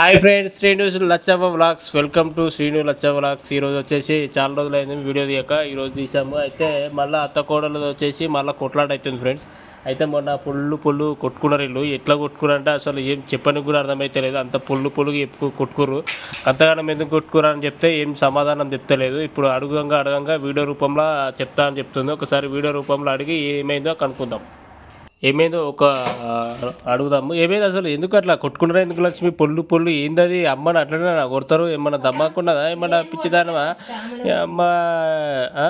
Hi friends Sreenu Lachavva vlogs. Welcome to Sreenu Lachavva vlogs. ఈరోజు వచ్చేసి చాలా రోజులైంది వీడియో తీయక ఈరోజు తీసాము. అయితే మళ్ళీ అత్త కోడలు వచ్చేసి మళ్ళీ కొట్లాట అవుతుంది ఫ్రెండ్స్. అయితే మొన్న పుల్లు పుల్లు కొట్టుకున్నారు వీళ్ళు. ఎట్లా కొట్టుకున్నారంటే అసలు ఏం చెప్పని కూడా అర్థమైతే లేదు. అంత పుల్లు పుల్లు చెప్పు కొట్టుకురు అంతగానం ఎందుకు కొట్టుకురా అని చెప్తే ఏం సమాధానం చెప్తలేదు. ఇప్పుడు అడుగంగా అడగంగా వీడియో రూపంలో చెప్తా అని చెప్తుంది. ఒకసారి వీడియో రూపంలో అడిగి ఏమైందో కనుక్కుందాం. ఏమైందో ఒక అడుగుదాము. ఏమైంది అసలు? ఎందుకు అట్లా కొట్టుకుంటారా ఎందుకు లక్ష్మి? పొల్లు పొల్లు ఏందది? అమ్మని అట్లనే కొడతారు? ఏమన్నా దమ్మాకున్నదా? ఏమన్నా పిచ్చిదానమా అమ్మ ఆ?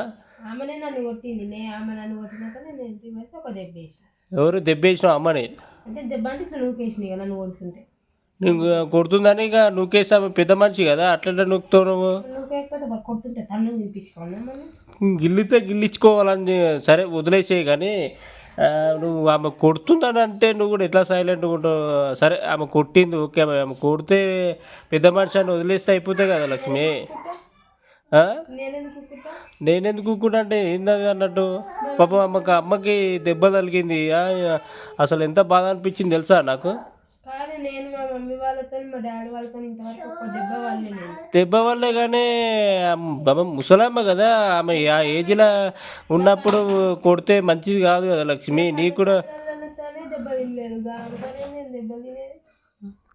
ఆమెనే నన్ను కొట్టింది. నే ఆమె నన్ను కొట్టినాక నేను ఎంపీ వేసి ఒక దెబ్బ వేసిన. ఎవరు? అమ్మని? అంటే దెబ్బ అంటే ఇట్లా నూకేసిన ఇక నన్ను కొడుతుంటే. నువ్వు కొడుతుందని ఇక ఆమె పెద్ద మనిషి కదా? అట్లా నూకుతావు నువ్వు? కొడుతుంటే గిల్లితే గిల్లించుకోవాలని సరే వదిలేసేయి కానీ నువ్వు ఆమె కొడుతుందని అంటే నువ్వు కూడా ఎట్లా సైలెంట్గా ఉంటావు? సరే ఆమె కొట్టింది ఓకే ఆమె కొడితే పెద్ద మనిషి అని వదిలేస్తే అయిపోతాయి కదా లక్ష్మి? నేనెందుకు కూకుంటా అంటే ఏంది అన్నట్టు? పాపం అమ్మకి అమ్మకి దెబ్బ తగిలింది. ఆ, అసలు ఎంత బాధ అనిపించింది తెలుసా నాకు? కానీ నేను మా మమ్మీ వాళ్ళతో మా డాడీ వాళ్ళతో ఇంతవరకు ఒక్క దెబ్బ వాళ్ళే నేను దెబ్బ వల్లే కానీ ఆమె ముసలమ్మ కదా ఆమె ఆ ఏజ్లో ఉన్నప్పుడు కొడితే మంచిది కాదు కదా లక్ష్మి. నీకు కూడా వాళ్ళతోనే దెబ్బ తినలేదు దానితోనే నేను దెబ్బ తినేది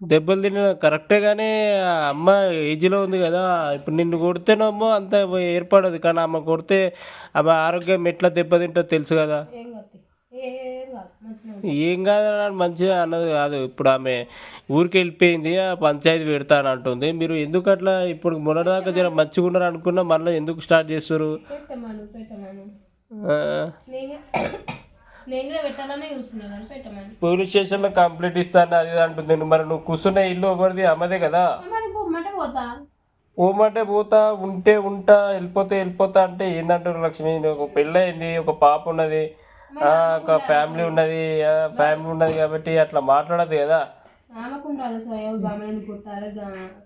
దెబ్బలు తిన కరెక్టే కానీ ఆ అమ్మ ఏజ్లో ఉంది కదా ఇప్పుడు నిన్ను కొడితేనేమో అంత ఏర్పడదు కానీ ఆమె కొడితే ఆమె ఆరోగ్యం ఎట్లా దెబ్బతింటుందో తెలుసు కదా. ఏం కాదు ఏం కాదు మంచిగా అని అన్నది కాదు. ఇప్పుడు ఆమె ఊరికి వెళ్ళిపోయింది ఆ పంచాయతీ పెడతాను అంటుంది. మీరు ఎందుకు అట్లా ఇప్పుడు మొన్నటిదాకా జర మంచిగా ఉన్నారు అనుకున్నా మళ్ళీ ఎందుకు స్టార్ట్ చేస్తారు? పోలీస్ స్టేషన్లో కంప్లైంట్ ఇస్తాను అది అంటుంది. మరి నువ్వు కూర్చున్న ఇల్లు ఒకరిది అమ్మదే కదా? పొమ్మంటే పోతా? పోమంటే పోతా ఉంటే ఉంటా వెళ్ళిపోతే వెళ్ళిపోతా అంటే ఏందంటారు లక్ష్మి? ఒక పెళ్ళి అయింది ఒక పాప ఉన్నది. ఒక ఫ్యామిలీ ఉన్నది ఫ్యామిలీ ఉన్నది కాబట్టి అట్లా మాట్లాడదు కదా. ఆమెకు ఉండాలి సో అయ్యో గమని కుట్టాలి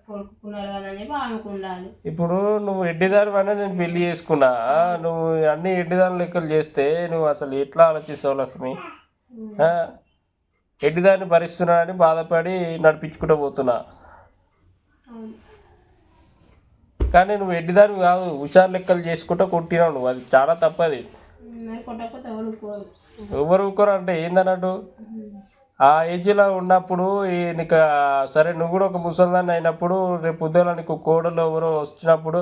కొడుకున్నాడు కదా అని చెప్పి ఆమెకు ఉండాలి ఇప్పుడు నువ్వు ఎడ్డిదాని వల్ల నేను పెళ్ళి చేసుకున్నా నువ్వు అన్ని ఎడ్డిదాని లెక్కలు చేస్తే నువ్వు అసలు ఎట్లా ఆలోచిస్తావు లక్ష్మి? ఆ? ఎడ్డిదాన్ని భరిస్తున్నానని బాధపడి నడిపించుకుంటూ పోతున్నా. కానీ నువ్వు ఎడ్డిదాని కాదు హుషారు లెక్కలు చేసుకుంటూ కొట్టినావు నువ్వు. అది చాలా తప్పది. కొట్టకపోతే ఎవరు కోరు ఎవరు ఊరుకోరు అంటే ఏందన్నట్టు? ఆ ఏజ్లో ఉన్నప్పుడు ఈ నీకు సరే నువ్వు కూడా ఒక ముసల్దాన్ని అయినప్పుడు రేపు ఉదయం నీకు కోడలు ఎవరో వచ్చినప్పుడు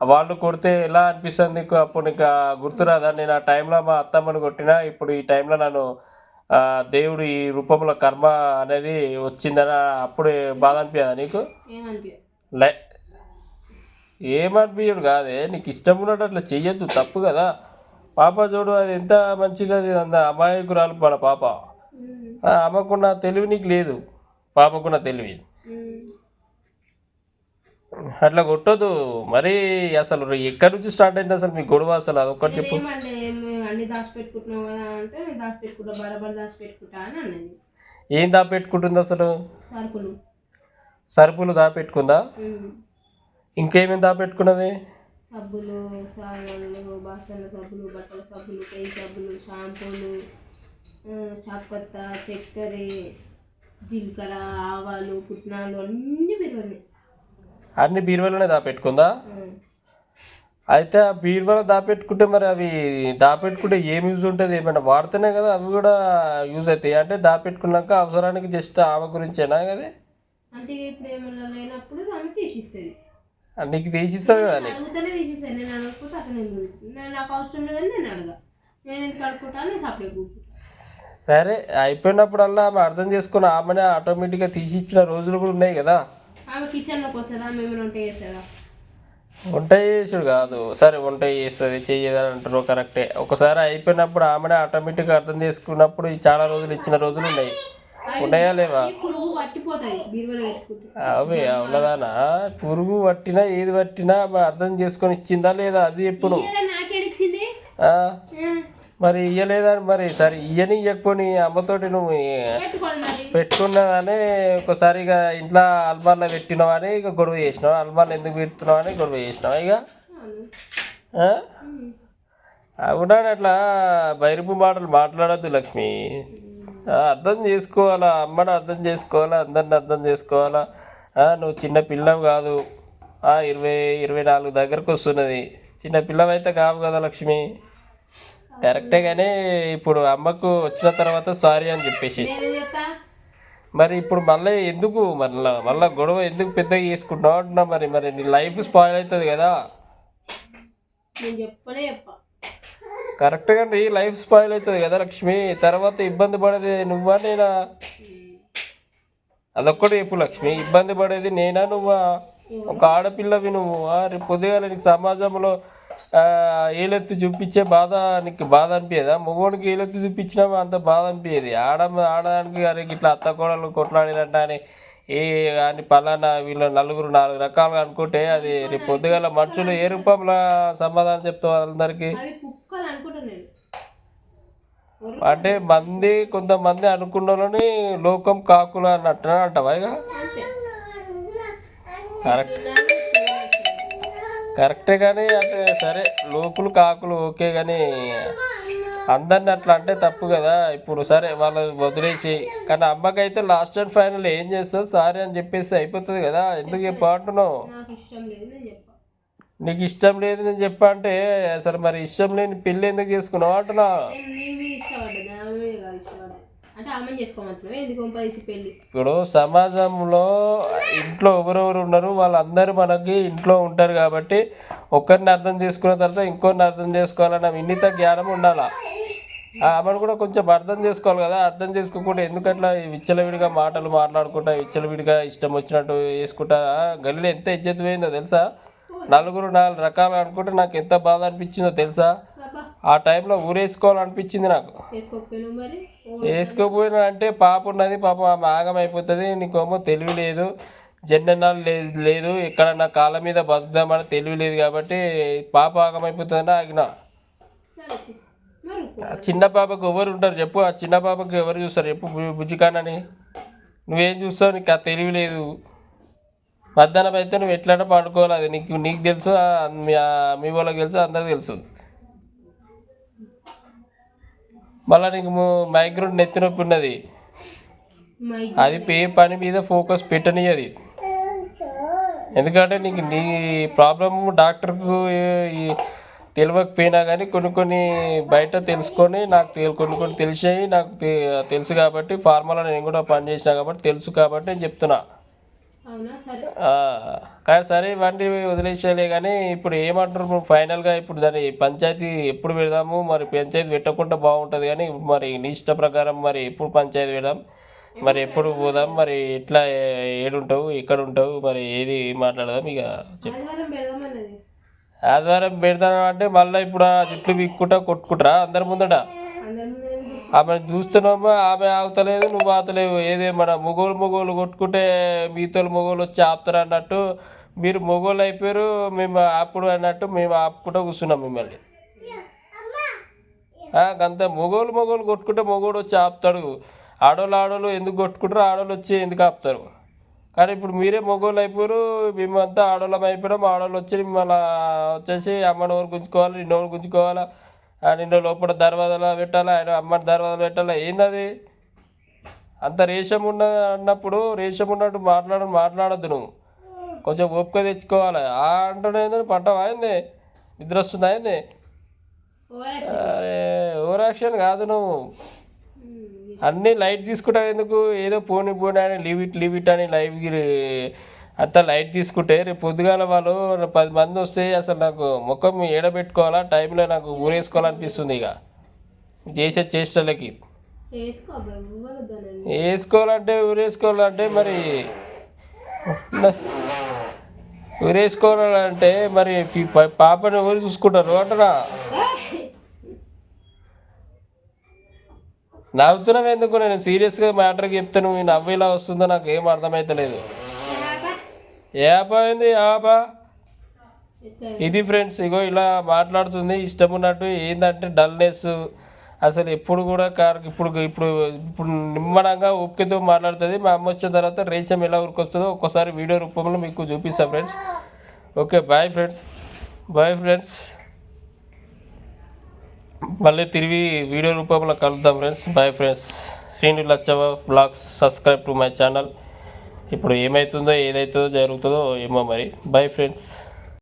వాళ్ళు కొడితే ఎలా అనిపిస్తుంది నీకు? అప్పుడు నీకు గుర్తురాదా నేను ఆ టైంలో మా అత్తమ్మని కొట్టినా ఇప్పుడు ఈ టైంలో నన్ను దేవుడు ఈ రూపంలో కర్మ అనేది వచ్చిందని అప్పుడు బాధ అనిపించదా నీకు? లే ఏమనిపించడు కాదే? నీకు ఇష్టం ఉన్నట్టు అట్లా చెయ్యొద్దు తప్పు కదా. పాప చూడు అది ఎంత మంచిది అది అంత అమాయకురాలు మన పాప. ఆ, ఆమెకున్న తెలివి నీకు లేదు. పాపకున్న తెలివి. అట్లా కొట్టొద్దు. మరి అసలు ఎక్కడి నుంచి స్టార్ట్ అయింది అసలు మీ గొడవ? అసలు అదొక్కటి చెప్పు. నేనేమంటే మేము అన్ని దాచిపెట్టుకుంటున్నావు కదా అంటే నేను దాచిపెట్టుకుంటా బరాబర్ దాచిపెట్టుకుంటా అని అన్నది. ఏం దాపెట్టుకుంటుంది అసలు? సరుకులు. సరుకులు దాపెట్టుకుందా. ఇంకేమేమి దాపెట్టుకున్నది సబ్బులు సామాన్లు బాసన్ల సబ్బులు బట్టల సబ్బులు పెయింట్ సబ్బులు షాంపూలు చాపత్త చక్కెర జీలకర్ర ఆవాలు పుట్నాలు అన్నీ పెరుగు అన్ని బీరువాలోనే దాపెట్టుకుందా? అయితే ఆ బీరువాలో దాపెట్టుకుంటే మరి అవి దాపెట్టుకుంటే ఏం యూజ్ ఉంటుంది? ఏమైనా వాడితేనే కదా అవి కూడా యూజ్ అవుతాయి. అంటే దాపెట్టుకున్నాక అవసరానికి జస్ట్ ఆమె గురించేనా కదా అంటే ఇప్పుడు ఏమన్నా లేనప్పుడు ఆమె తీసిస్తుంది. నీకు తీసిస్తుంది కదా నీకు. అడుగుతానే తీసిస్తాను. నేను అడగకపోతే అక్కడ నేను నేను నాకు అవసరం లేదని నేను అడగా. నేను ఎందుకు అడుగుకుంటా నేను కూర్చు సరే అయిపోయినప్పుడల్లా ఆమె అర్థం చేసుకుని ఆమెనే ఆటోమేటిక్గా తీసి ఇచ్చిన రోజులు కూడా ఉన్నాయి కదా. ఆమె కిచెన్లోకి వస్తుందా మేము వంట చేస్తుందా వంట చేసుడు కాదు. సరే వంట చేస్తుంది చెయ్యదని అంటున్నావు కరెక్టే. ఒకసారి అయిపోయినప్పుడు ఆమెనే ఆటోమేటిక్గా అర్థం చేసుకున్నప్పుడు ఈ చాలా రోజులు ఇచ్చిన రోజులు ఉన్నాయి. ఉన్నాయా లేవా? అవి అవునదానా పురుగు పట్టినా ఏది పట్టినా అర్థం చేసుకొని ఇచ్చిందా లేదా అది ఎప్పుడు? మరి ఇయ్యలేదా? మరి సరే ఇయ్యని ఇయ్యకపోని అమ్మతోటి నువ్వు పెట్టుకున్నదానే ఒకసారిగా ఇంట్లో అల్మార్లో పెట్టినావు అని ఇక గొడవ చేసినావు? అల్మార్లో ఎందుకు పెడుతున్నావు అని గొడవ చేసినావు ఇక? అవును. అట్లా బైరపు మాటలు మాట్లాడద్దు లక్ష్మి. అర్థం చేసుకోవాలా? అమ్మని అర్థం చేసుకోవాలా? అందరిని అర్థం చేసుకోవాలా? నువ్వు చిన్న పిల్లవు కాదు. ఇరవై ఇరవై నాలుగు దగ్గరకు వస్తున్నది. చిన్న పిల్లవు అయితే కావు కదా లక్ష్మి? కరెక్టే కానీ ఇప్పుడు అమ్మకు వచ్చిన తర్వాత సారీ అని చెప్పేసి. మరి ఇప్పుడు మళ్ళీ ఎందుకు? మళ్ళీ మళ్ళీ గొడవ ఎందుకు పెద్దగా చేసుకుంటున్నావు అంటున్నా మరి? మరి నీ లైఫ్ స్పాయిల్ అవుతుంది కదా. నేను చెప్పనే చెప్పా. కరెక్ట్గా నీ లైఫ్ స్పాయిల్ అవుతుంది కదా లక్ష్మి. తర్వాత ఇబ్బంది పడేది నువ్వా నేనా? అదొక్కటి చెప్పు లక్ష్మి. ఇబ్బంది పడేది నేనా నువ్వా? ఒక ఆడపిల్లవి నువ్వు. రేపు పొద్దుగాల నీకు సమాజంలో ఏలెత్తి చూపించే బాధ నీకు బాధ అనిపించదా మగోడికి ఏలెత్తి చూపించినా అంత బాధ అనిపించేది ఆడ ఆడడానికి అరే ఇట్లా అత్త కోడలు కొట్లాడినట్ట అని ఏ అని పలానా వీళ్ళ నలుగురు నాలుగు రకాలుగా అనుకుంటే అది రేపు పొద్దుగాల మనుషులు ఏ రూపంలో సమాధానం చెప్తావు అందరికీ. అంటే మంది కొంతమంది అనుకున్న వాళ్ళని లోకం కాకులు అన్నట్టు అంటావా ఇక కరెక్ట్. కరెక్టే కానీ అంటే సరే లోకులు కాకులు ఓకే కానీ అందరిని అట్లా అంటే తప్పు కదా. ఇప్పుడు సరే వాళ్ళు వదిలేసి కానీ అమ్మకైతే లాస్ట్ అండ్ ఫైనల్ ఏం చేస్తావు? సారీ అని చెప్పేసి అయిపోతుంది కదా. ఎందుకు చెప్పు అంటున్నావు? నాకు ఇష్టం లేదు నేను చెప్పా. అంటే అసలు మరి ఇష్టం లేని పెళ్ళి ఎందుకు చేసుకున్నావు అంటున్నా? ఇప్పుడు సమాజంలో ఇంట్లో ఎవరెవరు ఉన్నారు వాళ్ళందరూ మనకి ఇంట్లో ఉంటారు కాబట్టి ఒకరిని అర్థం చేసుకున్న తర్వాత ఇంకొకరిని అర్థం చేసుకోవాలన్న విన్నిత జ్ఞానం ఉండాలా? ఆమెను కూడా కొంచెం అర్థం చేసుకోవాలి కదా. అర్థం చేసుకోకుండా ఎందుకట్లా విచ్చలవిడిగా మాటలు మాట్లాడుకుంటా విచ్చలవిడిగా ఇష్టం వచ్చినట్టు వేసుకుంటా? గల్లీలో ఎంత ఇజ్జత్ పోయిందో తెలుసా? నలుగురు నాలుగు రకాలు అనుకుంటే నాకు ఎంత బాధ అనిపించిందో తెలుసా? ఆ టైంలో ఊరేసుకోవాలనిపించింది నాకు. వేసుకోపోయినా అంటే పాప ఉన్నది పాప ఆమె ఆగం అయిపోతుంది నీకేమో తెలివి లేదు. జెండనాలు లేదు లేదు. ఎక్కడ నా కాళ్ళ మీద బతుకుదామని తెలివి లేదు కాబట్టి పాప ఆగం అయిపోతుందని ఆగిన చిన్న పాపకు ఎవరు ఉంటారు చెప్పు ఆ చిన్న పాపకు ఎవరు చూస్తారు చెప్పు బుజ్జికానని. నువ్వేం చూస్తావు? నీకు ఆ తెలివి లేదు. మధ్యాహ్నం అయితే నువ్వు ఎట్లా పండుకోవాలి. అది నీకు నీకు తెలుసు మీ వాళ్ళకి తెలుసు అందరికి తెలుసు. మళ్ళీ నీకు మైగ్రేన్ నెత్తి నొప్పి ఉన్నది. అది పే పని మీద ఫోకస్ పెట్టనియది ఎందుకంటే నీకు నీ ప్రాబ్లమ్ డాక్టర్కు తెలియకపోయినా కానీ కొన్ని కొన్ని బయట తెలుసుకొని నాకు తెలు- కొన్ని కొన్ని తెలిసాయి. నాకు తెలుసు కాబట్టి ఫార్మాలో నేను కూడా పని చేసిన కాబట్టి తెలుసు కాబట్టి నేను చెప్తున్నా. కానీ సరే ఇవన్నీ వదిలేసేలే కానీ ఇప్పుడు ఏమంటారు? ఇప్పుడు ఫైనల్గా ఇప్పుడు దాని పంచాయతీ ఎప్పుడు పెడదాము? మరి పంచాయతీ పెట్టకుండా బాగుంటుంది కానీ మరి నీ ఇష్ట ప్రకారం మరి ఎప్పుడు పంచాయతీ పెడదాం? మరి ఎప్పుడు పోదాం? మరి ఎట్లా ఏడుంటావు? ఎక్కడ ఉంటావు మరి ఏది మాట్లాడదాం? ఇక చెప్పు ఆదివారం పెడతాను అంటే మళ్ళీ ఇప్పుడు ఆ జుట్లు విక్కుంటా కొట్టుకుంటారా? అందరి ముందట? ఆమె చూస్తున్నామా? ఆమె ఆగుతలేదు నువ్వు ఆగుతలేవు. ఏదే మన మొగోలు మొగోలు కొట్టుకుంటే మీతో మొగోలు వచ్చి ఆపుతారు అన్నట్టు మీరు మొగోళ్ళు అయిపోయారు మేము ఆపుడు అన్నట్టు మేము ఆపుకుంటూ కూర్చున్నాం మిమ్మల్ని. అంత మొగోలు మొగోలు కొట్టుకుంటే మొగోడు వచ్చి ఆపుతాడు. ఆడోళ్ళు ఆడోళ్ళు ఎందుకు కొట్టుకుంటారు ఆడోళ్ళు వచ్చి ఎందుకు ఆపుతారు? కానీ ఇప్పుడు మీరే మొగోళ్ళు అయిపోయారు మేమంతా ఆడోళ్ళం అయిపోయాం ఆడోళ్ళు వచ్చి మళ్ళీ వచ్చేసి అమ్మని ఎవరు గుంజుకోవాలి నిన్న ఎవరు గుంజుకోవాలా నిన్న లోపల దర్వాజాలో పెట్టాలా ఆయన అమ్మని దర్వాజాలో పెట్టాలా ఏందది? అంత రేషం ఉన్న అన్నప్పుడు రేషం ఉన్నట్టు మాట్లాడ మాట్లాడద్దు నువ్వు. కొంచెం ఓపిక తెచ్చుకోవాలి. ఆ ఏందని పంట అయింది నిద్ర వస్తుంది అయింది ఓవర్ అరే ఓవర్ యాక్షన్ కాదు నువ్వు. అన్నీ లైట్ తీసుకుంటావు ఎందుకు? ఏదో పోని పోనీ అని లీవ్ ఇట్ లీవ్ ఇట్ అని లైవ్ అంతా లైట్ తీసుకుంటే రేపు పొద్దుగాల వాళ్ళు పది మంది వస్తే అసలు నాకు ముఖం ఏడబెట్టుకోవాలా? టైంలో నాకు ఊరేసుకోవాలనిపిస్తుంది ఇక. చేసే చేష్టలకి. వేసుకోవాలంటే ఊరేసుకోవాలంటే మరి ఊరేసుకోవాలంటే మరి పాపని ఎవరు చూసుకుంటారు? అంటారా నవ్వుతున్నావు ఎందుకు? నేను సీరియస్గా మ్యాటర్ చెప్తాను. నువ్వు నవ్వు ఇలా వస్తుందో నాకు ఏం అర్థమవుతలేదు ఏపా ఆపా ఇది ఫ్రెండ్స్ ఇగో ఇలా మాట్లాడుతుంది. ఇష్టం ఉన్నట్టు ఏంటంటే డల్నెస్. అసలు ఎప్పుడు కూడా కార్ ఇప్పుడు ఇప్పుడు ఇప్పుడు నిమ్మడంగా ఓపికతో మాట్లాడుతుంది. మా అమ్మ వచ్చిన తర్వాత రేచం ఎలా ఊరికొస్తుందో ఒక్కోసారి వీడియో రూపంలో మీకు చూపిస్తాం friends. Okay bye friends. Bye friends. మళ్ళీ తిరిగి వీడియో రూపంలో కలుద్దాం friends. Bye friends Sreenu Lachavva vlogs subscribe to my channel ఇప్పుడు ఏమవుతుందో ఏదైతుందో జరుగుతుందో ఏమో మరి. Bye friends